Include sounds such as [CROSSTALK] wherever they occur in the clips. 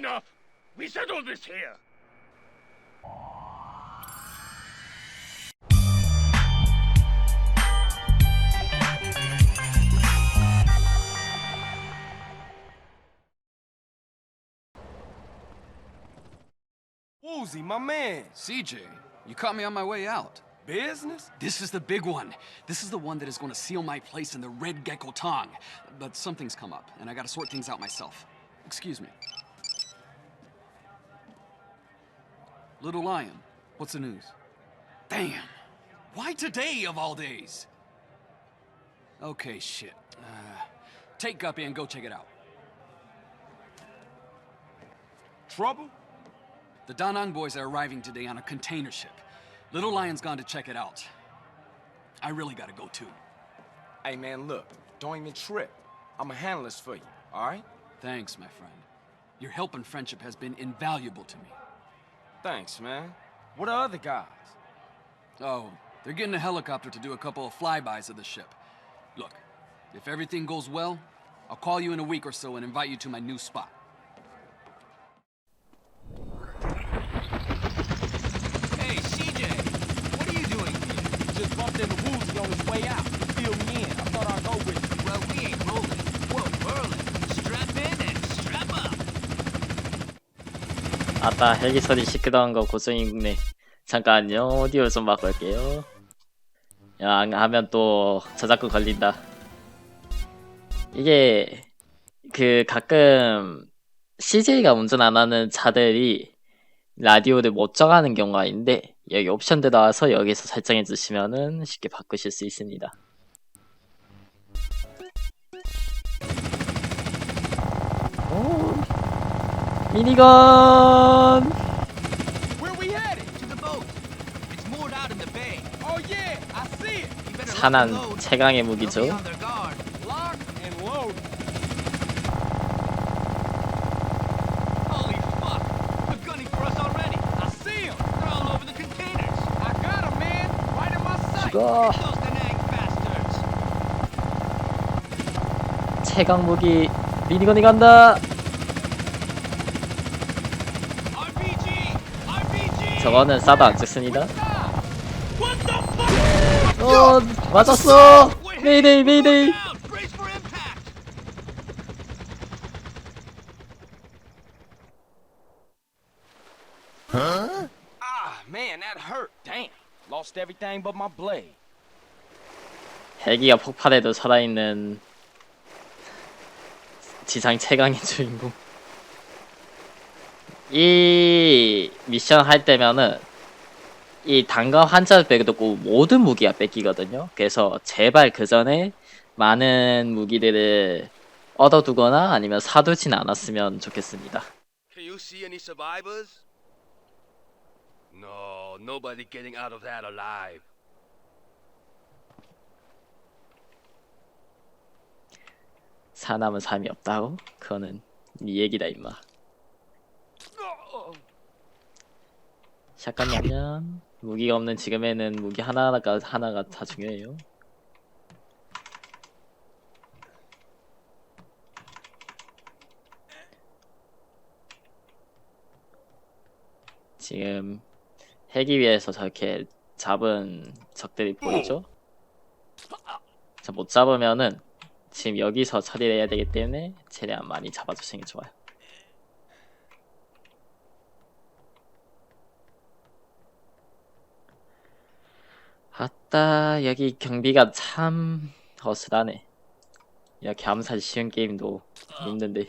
enough. We settled this here. Woozy, my man. CJ, you caught me on my way out. Business? This is the big one. This is the one that is going to seal my place in the Red Gecko Tong. But something's come up, and I gotta sort things out myself. Excuse me. Little Lion, what's the news? Damn! Why today of all days? Okay, shit. Uh, take Guppy and go check it out. Trouble? The Da Nang boys are arriving today on a container ship. Little Lion's gone to check it out. I really gotta go too. Hey, man, look. Don't even trip. I'ma handle this for you, all right? Thanks, my friend. Your help and friendship has been invaluable to me. Thanks, man. What are other guys? Oh, they're getting a helicopter to do a couple of flybys of the ship. Look, if everything goes well, I'll call you in a week or so and invite you to my new spot. Hey, CJ, what are you doing here? Just bumped into Woozy on his way out. 아따 헬기 소리 시끄러운 거 고성이네 잠깐요 오디오 좀 바꿀게요. 야 하면 또 저작권 걸린다. 이게 그 가끔 CJ가 운전 안 하는 차들이 라디오를 못 정하는 경우가 있는데 여기 옵션 들어와서 여기서 설정해 주시면은 쉽게 바꾸실 수 있습니다 Right in my sight. 죽어. 최강 무기 미니건이 간다 저거는 싸도 안 찍습니다 어 맞았어 메이데이 메이데이 Out! Brace for impact! Ah, man, that hurt. Damn. Lost everything but my blade. 헬기가 폭발해도 살아있는 지상 최강의 주인공 이 미션 할 때면은 이 단검 한 자를 빼고 모든 무기가 뺏기거든요 그래서 제발 그 전에 많은 무기들을 얻어두거나 아니면 사두진 않았으면 좋겠습니다 Can you see any survivors? No, nobody getting out of that alive. 사람은 삶이 없다고? 그거는 네 얘기다 임마 샷건이면 무기가 없는 지금에는 무기 하나가 하나가 다 중요해요. 지금 헬기 위에서 저렇게 잡은 적들이 보이죠? 자, 못 잡으면은 지금 여기서 처리를 해야 되기 때문에 최대한 많이 잡아주시는 게 좋아요. 아따 여기 경비가 참 어슬하네 이렇게 암살 쉬운 게임도 있는데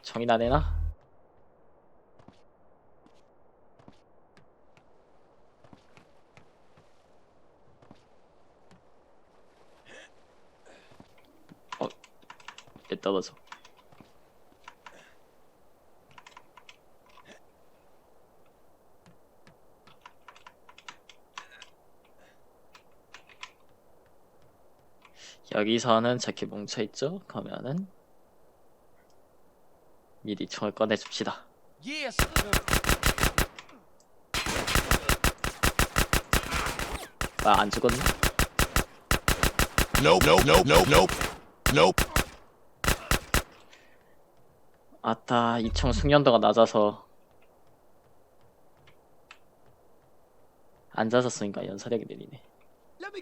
총이나 내나? 어? 왜 떨어져 여기서는 저렇게 뭉쳐있죠? 그러면은 미리 총을 꺼내줍시다 Yes. 아안 죽었네? Nope, nope, nope, nope, nope, nope. 아따 이총 숙련도가 낮아서 앉아서 쓰니까 연사력이 느리네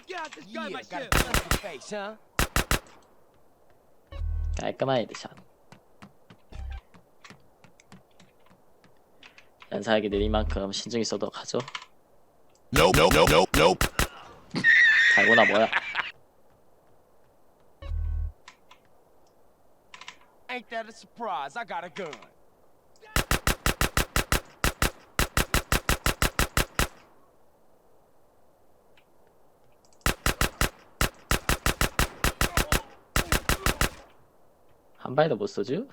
Yeah, got a myself. funky face, huh? 깔끔한 헤드샷 연사력이 느린 만큼 신중히 써도록 하죠 Nope, nope, nope, nope, nope. 달고나 뭐야 Ain't that a surprise? I got a gun. 한 발도 못 쏘죠?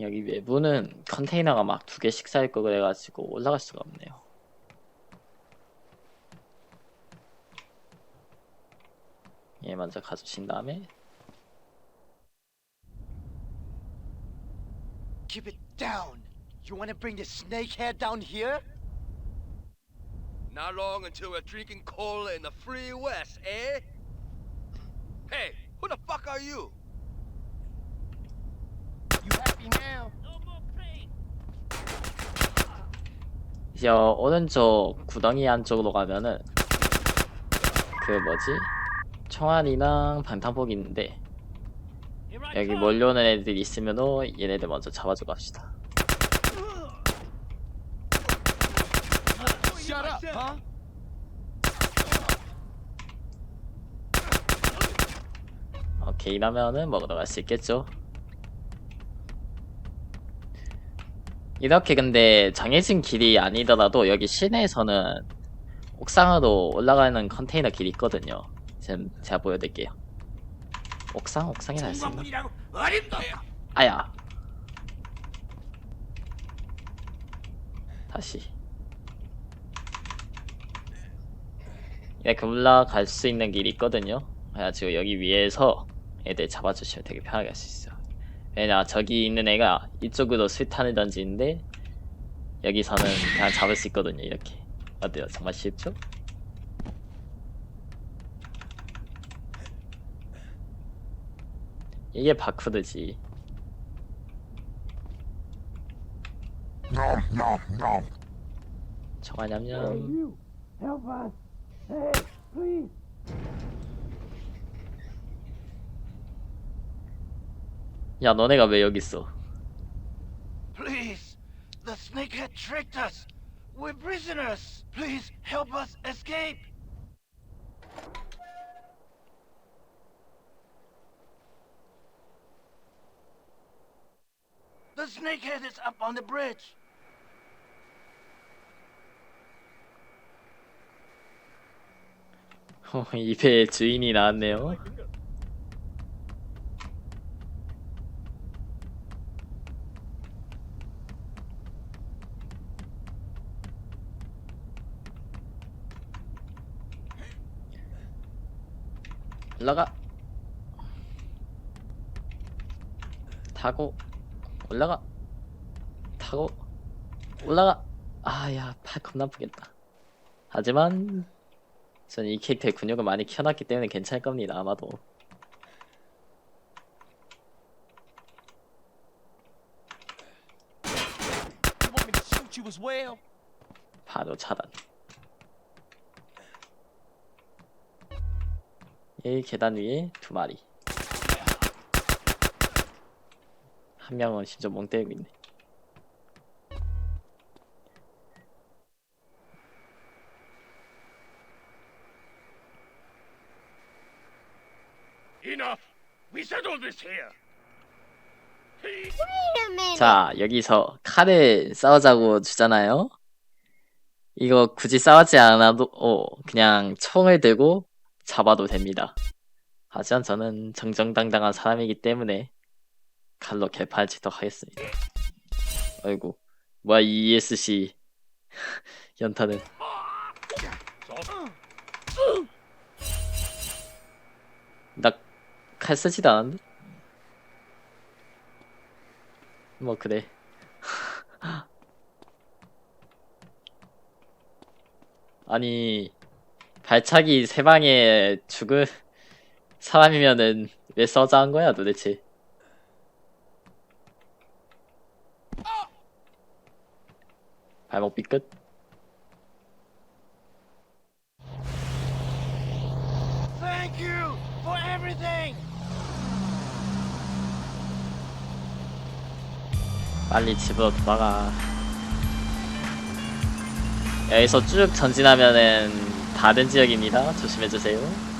여기 외부는 컨테이너가 막 두 개씩 쌓여있고 그래가지고 올라갈 수가 없네요. 얘 먼저 가주신 다음에 Keep it down. You want to bring the snakehead down here? Not long until we're drinking cola in the free west, eh? Hey, who the fuck are you? You happy now? 이제 어, 오른쪽 구덩이 안쪽으로 가면은 그 뭐지 총알이랑 방탄복이 있는데 여기 몰려오는 애들이 있으면은 얘네들 먼저 잡아주고 합시다. 오케이 이러면은 먹으러 갈 수 있겠죠. 이렇게 근데 정해진 길이 아니더라도 여기 시내에서는 옥상으로 올라가는 컨테이너 길이 있거든요. 지금 제가 보여드릴게요. 옥상 옥상이 날수 있나? 아야. 다시. 이렇게 올라갈 수 있는 길이 있거든요. 그래가지고 여기 위에서 애들 잡아주시면 되게 편하게 할 수 있어요. 왜냐 저기 있는 애가 이쪽으로 수탄을 던지는데 여기서는 그냥 잡을 수 있거든요. 이렇게 어때요? 정말 쉽죠? 이게 바쿠드지. Nom, nom, nom. 정말 냠냠. 야 너네가 왜 여기 있어? Please. The snakehead tricked us. We're prisoners. Please help us escape. The snakehead is up on the bridge. 어, 이 배의 주인이 나왔네요. 올라가. 타고 올라가. 타고 올라가. 아야 팔 겁나 아프겠다. 하지만 저는 이 캐릭터의 근육을 많이 키워놨기 때문에 괜찮을 겁니다 아마도? 바로 차단 이 계단 위에 두 마리 한 명은 심지어 멍 때리고 있네 Enough! We settled this here! 자 여기서 칼을 싸우자고 주잖아요 이거 굳이 싸우지 않아도 어, 그냥 총을 들고 잡아도 됩니다 하지만 저는 정정당당한 사람이기 때문에 칼로 개판치도록 하겠습니다. 아이고 뭐야 이 ESC [LAUGHS] 연타는? 나칼 쓰지도 않았는데? 뭐 그래. [LAUGHS] 아니 발차기 세 방에 죽을 사람이면은 왜 서자한 거야 도대체? 발목 삐끗? Thank you for everything. 빨리 집으로 돌아가. 여기서 쭉 전진하면은 다른 지역입니다. 조심해주세요.